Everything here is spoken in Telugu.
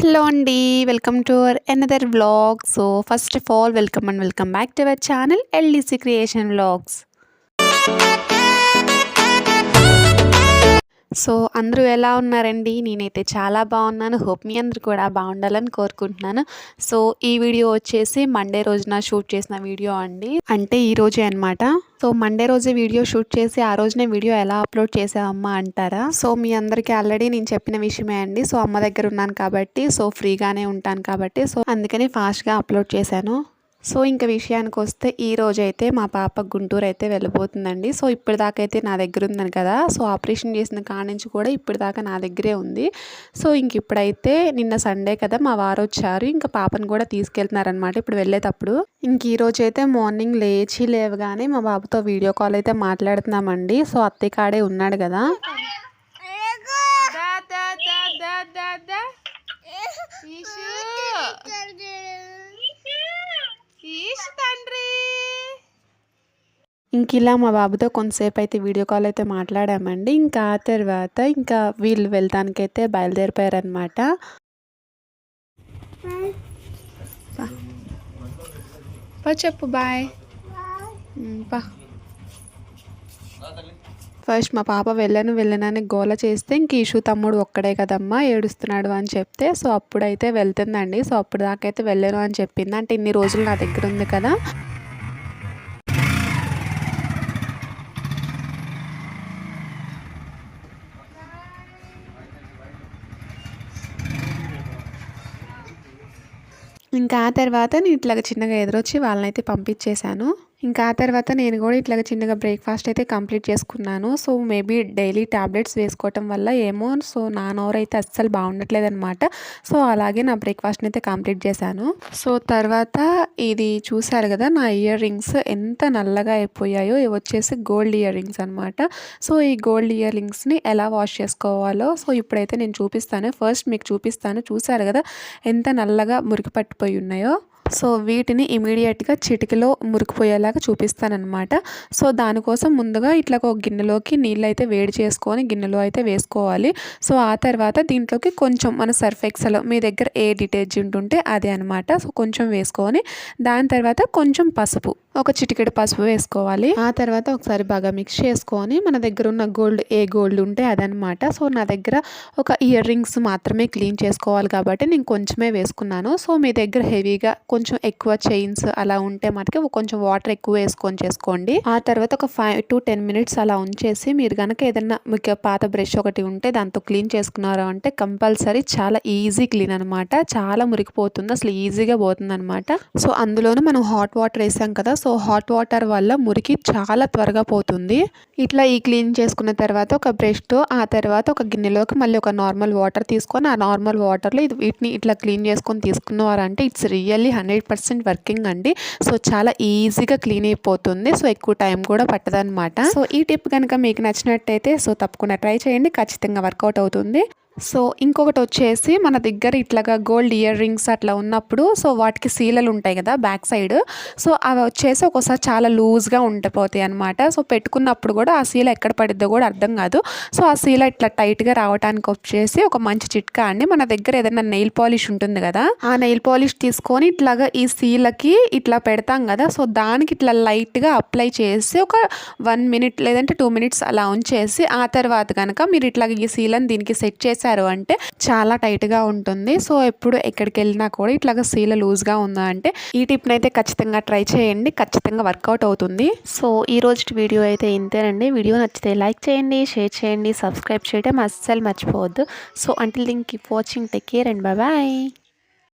హలో అండి welcome to our another vlog so first of all welcome and welcome back to our channel LDC creation vlogs so అందరూ ఎలా ఉన్నారండి? నేనైతే చాలా బాగున్నాను. హోప్ మీ అందరు కూడా బాగుండాలని కోరుకుంటున్నాను. సో ఈ వీడియో వచ్చేసి మండే రోజున షూట్ చేసిన వీడియో అండి. అంటే ఈ రోజే అనమాట సో మండే రోజే వీడియో షూట్ చేసి ఆ రోజునే వీడియో ఎలా అప్లోడ్ చేసామమ్మా అంటారా? సో మీ అందరికీ ఆల్రెడీ నేను చెప్పిన విషయమే అండి. సో అమ్మ దగ్గర ఉన్నాను కాబట్టి సో ఫ్రీగానే ఉంటాను కాబట్టి సో అందుకని ఫాస్ట్గా అప్లోడ్ చేశాను. సో ఇంకా విషయానికి వస్తే ఈ రోజు అయితే మా పాప గుంటూరు అయితే వెళ్ళిపోతుందండి సో ఇప్పటిదాకా అయితే నా దగ్గర ఉందని కదా. సో ఆపరేషన్ చేసిన కాడ నుంచి కూడా ఇప్పటిదాకా నా దగ్గరే ఉంది. సో ఇంక ఇప్పుడైతే నిన్న సండే కదా మా వారు వచ్చారు. ఇంకా పాపను కూడా తీసుకెళ్తున్నారనమాట ఇప్పుడు వెళ్ళేటప్పుడు. ఇంక ఈ రోజు అయితే మార్నింగ్ లేచి లేవగానే మా బాబుతో వీడియో కాల్ అయితే మాట్లాడుతున్నామండి. సో అత్తయ్య కాడే ఉన్నాడు కదా. ఇంక ఇలా మా బాబుతో కొంతసేపు అయితే వీడియో కాల్ అయితే మాట్లాడామండి. ఇంకా ఆ తర్వాత ఇంకా వీళ్ళు వెళ్తానికైతే బయలుదేరిపోయారనమాట చెప్పు బాయ్. పా. ఫస్ట్ మా పాప వెళ్ళను వెళ్ళనని గోల చేస్తే ఇంక ఇషూ తమ్ముడు ఒక్కడే కదమ్మా ఏడుస్తున్నాడు అని చెప్తే సో అప్పుడైతే వెళ్తుందండి. సో అప్పుడు దాకైతే వెళ్ళను అని చెప్పింది. అంటే ఇన్ని రోజులు నా దగ్గర ఉంది కదా. ఇంకా ఆ తర్వాత నేను ఇట్లాగ చిన్నగా ఎదురొచ్చి వాళ్ళనైతే పంపించేశాను. ఇంకా ఆ తర్వాత నేను కూడా ఇట్లా చిన్నగా బ్రేక్ఫాస్ట్ అయితే కంప్లీట్ చేసుకున్నాను. సో మేబీ డైలీ ట్యాబ్లెట్స్ వేసుకోవటం వల్ల ఏమో సో నా నోరు అయితే అస్సలు బాగుండట్లేదు అనమాట సో అలాగే నా బ్రేక్ఫాస్ట్ని అయితే కంప్లీట్ చేశాను. సో తర్వాత ఇది చూశారు కదా నా ఇయర్ రింగ్స్ ఎంత నల్లగా అయిపోయాయో ఇవి వచ్చేసి గోల్డ్ ఇయర్ రింగ్స్ అనమాట సో ఈ గోల్డ్ ఇయర్ రింగ్స్ని ఎలా వాష్ చేసుకోవాలో సో ఇప్పుడైతే నేను చూపిస్తాను. ఫస్ట్ మీకు చూపిస్తాను. చూశారు కదా ఎంత నల్లగా మురికి పట్టిపోయి ఉన్నాయో. సో వీటిని ఇమీడియట్గా చిటికలో మురికిపోయేలాగా చూపిస్తానమాట సో దానికోసం ముందుగా ఇట్లా ఒక గిన్నెలోకి నీళ్ళు అయితే వేడి చేసుకొని గిన్నెలో అయితే వేసుకోవాలి. సో ఆ తర్వాత దీంట్లోకి కొంచెం మన సర్ఫ్ ఎక్సెల్ మీ దగ్గర ఏ డిటర్జెంట్ ఉంటే అదే అనమాట సో కొంచెం వేసుకొని దాని తర్వాత కొంచెం పసుపు ఒక చిటికెడు పసుపు వేసుకోవాలి. ఆ తర్వాత ఒకసారి బాగా మిక్స్ చేసుకొని మన దగ్గర ఉన్న గోల్డ్ ఏ గోల్డ్ ఉంటే అదనమాట సో నా దగ్గర ఒక ఇయర్ రింగ్స్ మాత్రమే క్లీన్ చేసుకోవాలి కాబట్టి నేను కొంచెమే వేసుకున్నాను. సో మీ దగ్గర హెవీగా కొంచెం కొంచెం ఎక్కువ చైన్స్ అలా ఉంటే మనకి కొంచెం వాటర్ ఎక్కువ వేసుకొని చేసుకోండి. ఆ తర్వాత ఒక ఫైవ్ టు టెన్ మినిట్స్ అలా ఉంచేసి మీరు కనుక ఏదన్నా మీకు పాత బ్రష్ ఒకటి ఉంటే దాంతో క్లీన్ చేసుకున్నారు అంటే కంపల్సరీ చాలా ఈజీ క్లీన్ అనమాట చాలా మురికిపోతుంది అసలు ఈజీగా పోతుంది అనమాట సో అందులోనూ మనం హాట్ వాటర్ వేసాం కదా సో హాట్ వాటర్ వల్ల మురికి చాలా త్వరగా పోతుంది. ఇట్లా ఈ క్లీన్ చేసుకున్న తర్వాత ఒక బ్రష్తో ఆ తర్వాత ఒక గిన్నెలోకి మళ్ళీ ఒక నార్మల్ వాటర్ తీసుకొని ఆ నార్మల్ వాటర్లో ఇది వీటిని ఇట్లా క్లీన్ చేసుకొని తీసుకున్నవారంటే it's really hundred hundred percent working అండి. సో చాలా ఈజీగా క్లీన్ అయిపోతుంది. సో ఎక్కువ టైం కూడా పట్టదనమాట సో ఈ టిప్ కనుక మీకు నచ్చినట్టయితే సో తప్పకుండా ట్రై చేయండి. ఖచ్చితంగా వర్కౌట్ అవుతుంది. సో ఇంకొకటి వచ్చేసి మన దగ్గర ఇట్లాగా గోల్డ్ ఇయర్ రింగ్స్ అట్లా ఉన్నప్పుడు సో వాటికి సీలలు ఉంటాయి కదా బ్యాక్ సైడ్. సో అవి వచ్చేసి ఒక్కోసారి చాలా లూజ్గా ఉండిపోతాయి అనమాట సో పెట్టుకున్నప్పుడు కూడా ఆ సీల ఎక్కడ పడిద్దో కూడా అర్థం కాదు. సో ఆ సీల ఇట్లా టైట్గా రావడానికి వచ్చేసి ఒక మంచి చిట్కా అండి. మన దగ్గర ఏదైనా నెయిల్ పాలిష్ ఉంటుంది కదా ఆ నెయిల్ పాలిష్ తీసుకొని ఇట్లాగా ఈ సీలకి ఇట్లా పెడతాం కదా సో దానికి ఇట్లా లైట్గా అప్లై చేసి ఒక వన్ మినిట్ లేదంటే టూ మినిట్స్ అలా ఉంచేసి ఆ తర్వాత కనుక మీరు ఇట్లాగ ఈ సీలని దీనికి సెట్ చేసి చేశారు అంటే చాలా టైట్గా ఉంటుంది. సో ఎప్పుడు ఎక్కడికి వెళ్ళినా కూడా ఇట్లాగా సీల లూజ్గా ఉందా అంటే ఈ టిప్ని అయితే ఖచ్చితంగా ట్రై చేయండి. ఖచ్చితంగా వర్కౌట్ అవుతుంది. సో ఈ రోజు వీడియో అయితే ఇంతేనండి. వీడియో నచ్చితే లైక్ చేయండి షేర్ చేయండి సబ్స్క్రైబ్ చేయడం అస్సలు మర్చిపోవద్దు. So until then keep watching take care and bye